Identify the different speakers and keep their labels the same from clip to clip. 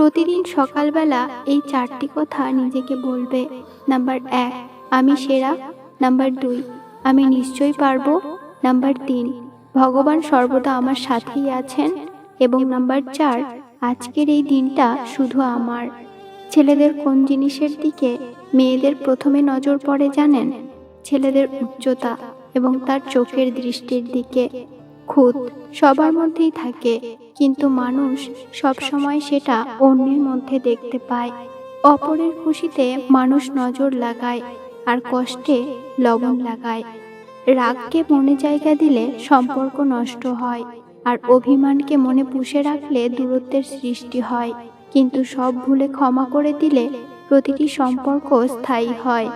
Speaker 1: প্রতিদিন সকালবেলা এই চারটি কথা নিজেকে বলবে। নাম্বার এক, আমি সেরা। নাম্বার দুই, আমি নিশ্চয়ই পারব। নাম্বার তিন, ভগবান সর্বদা আমার সাথেই আছেন। এবং নাম্বার চার, আজকের এই দিনটা শুধু আমার। ছেলেদের কোন জিনিসের দিকে মেয়েদের প্রথমে নজর পড়ে জানেন? ছেলেদের উচ্চতা এবং তার চোখের দৃষ্টির দিকে। খুদ সবার মধ্যেই থাকে। কিন্তু মানুষ সবসময় সেটা অন্যের মধ্যে দেখতে পায়। অপরের খুশিতে মানুষ নজর লাগায় আর কষ্টে লবণ লাগায়। রাগকে মনে জায়গা দিলে সম্পর্ক নষ্ট হয় আর অভিমানকে মনে পুষে রাখলে দূরত্বের সৃষ্টি হয়। কিন্তু সব ভুলে ক্ষমা করে দিলে প্রতিটি সম্পর্ক স্থায়ী হয়।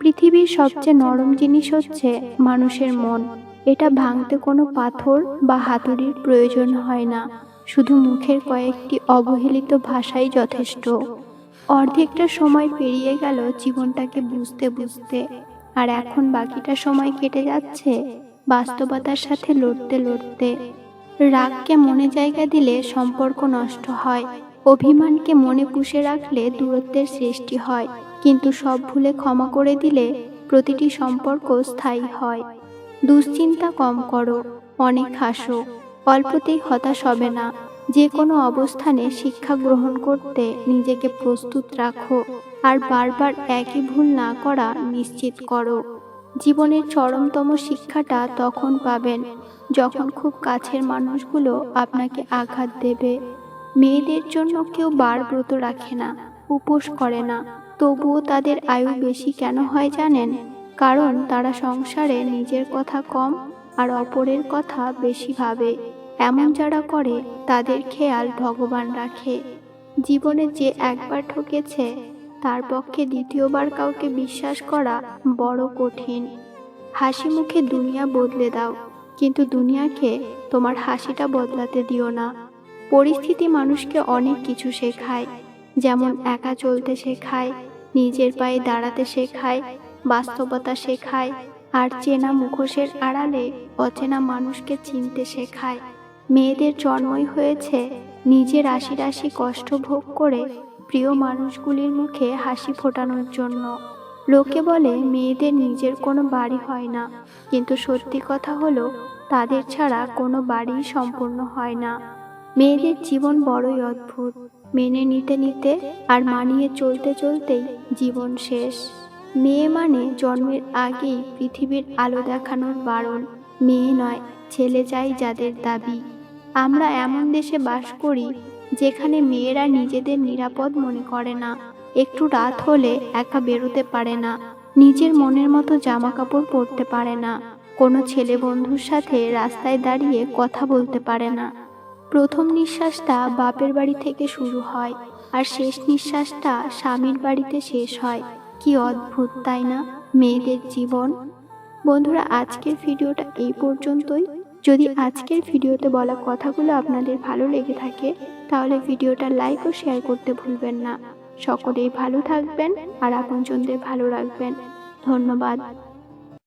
Speaker 1: পৃথিবীর সবচেয়ে নরম জিনিস হচ্ছে মানুষের মন। এটা ভাঙতে কোনো পাথর বা হাতুড়ির প্রয়োজন হয় না। শুধু মুখের কয়েকটি অবহেলিত ভাষাই যথেষ্ট। অর্ধেকটা সময় পেরিয়ে গেল জীবনটাকে বুঝতে বুঝতে। আর এখন বাকিটা সময় কেটে যাচ্ছে বাস্তবতার সাথে লড়তে লড়তে। রাগকে মনে জায়গা দিলে সম্পর্ক নষ্ট হয়। অভিমানকে মনে পুষে রাখলে দূরত্বের সৃষ্টি হয়। কিন্তু সব ভুলে ক্ষমা করে দিলে প্রতিটি সম্পর্ক স্থায়ী হয়। দুশ্চিন্তা কম করো, অনেক হাসো, অল্পতেই হতাশ হবে না। যে কোনো অবস্থানে শিক্ষা গ্রহণ করতে নিজেকে প্রস্তুত রাখো আর বারবার একই ভুল না করা নিশ্চিত করো। জীবনের চরমতম শিক্ষাটা তখন পাবেন, যখন খুব কাছের মানুষগুলো আপনাকে আঘাত দেবে। মেয়েদের জন্য কেউ বার ব্রত রাখে না, উপোস করে না, তবুও তাদের আয়ু বেশি কেন হয় জানেন? কারণ তারা সংসারে নিজের কথা কম আর অপরের কথা বেশি ভাবে। এমন যারা করে, তাদের খেয়াল ভগবান রাখে। জীবনে যে একবার ঠকেছে, তার পক্ষে দ্বিতীয়বার কাউকে বিশ্বাস করা বড় কঠিন। হাসি মুখে দুনিয়া বদলে দাও, কিন্তু দুনিয়াকে তোমার হাসিটা বদলাতে দিও না। পরিস্থিতি মানুষকে অনেক কিছু শেখায়, যেমন একা চলতে শেখায়, নিজের পায়ে দাঁড়াতে শেখায় বাস্তবতা শেখায়, আর চেনা মুখোশের আড়ালে অচেনা মানুষকে চিনতে শেখায়। মেয়েদের জন্মই হয়েছে নিজের রাশি রাশি কষ্ট ভোগ করে প্রিয় মানুষগুলির মুখে হাসি ফোটানোর জন্য। লোকে বলে, মেয়েদের নিজের কোনো বাড়ি হয় না। কিন্তু সত্যি কথা হলো, তাদের ছাড়া কোনো বাড়ি সম্পূর্ণ হয় না। মেয়েদের জীবন বড়ই অদ্ভুত। মেনে নিতে নিতে আর মানিয়ে চলতে চলতেই জীবন শেষ। মেয়ে মানে জন্মের আগেই পৃথিবীর আলো দেখানোর বারণ। মেয়ে নয়, ছেলে চাই যাদের দাবি। আমরা এমন দেশে বাস করি যেখানে মেয়েরা নিজেদের নিরাপদ মনে করে না। একটু রাত হলে একা বেরোতে পারে না। নিজের মনের মতো জামা কাপড় পরতে পারে না। কোনো ছেলে বন্ধুর সাথে রাস্তায় দাঁড়িয়ে কথা বলতে পারে না। প্রথম নিঃশ্বাসটা বাপের বাড়ি থেকে শুরু হয় আর শেষ নিঃশ্বাসটা স্বামীর বাড়িতে শেষ হয়। কি অদ্ভুত, তাই না? মেয়েদের জীবন। বন্ধুরা, আজকের ভিডিওটা এই পর্যন্তই। যদি আজকের ভিডিওতে বলা কথাগুলো আপনাদের ভালো লেগে থাকে, তাহলে ভিডিওটা লাইক ও শেয়ার করতে ভুলবেন না। সকলেই ভালো থাকবেন আর আপনজনদের ভালো রাখবেন। ধন্যবাদ।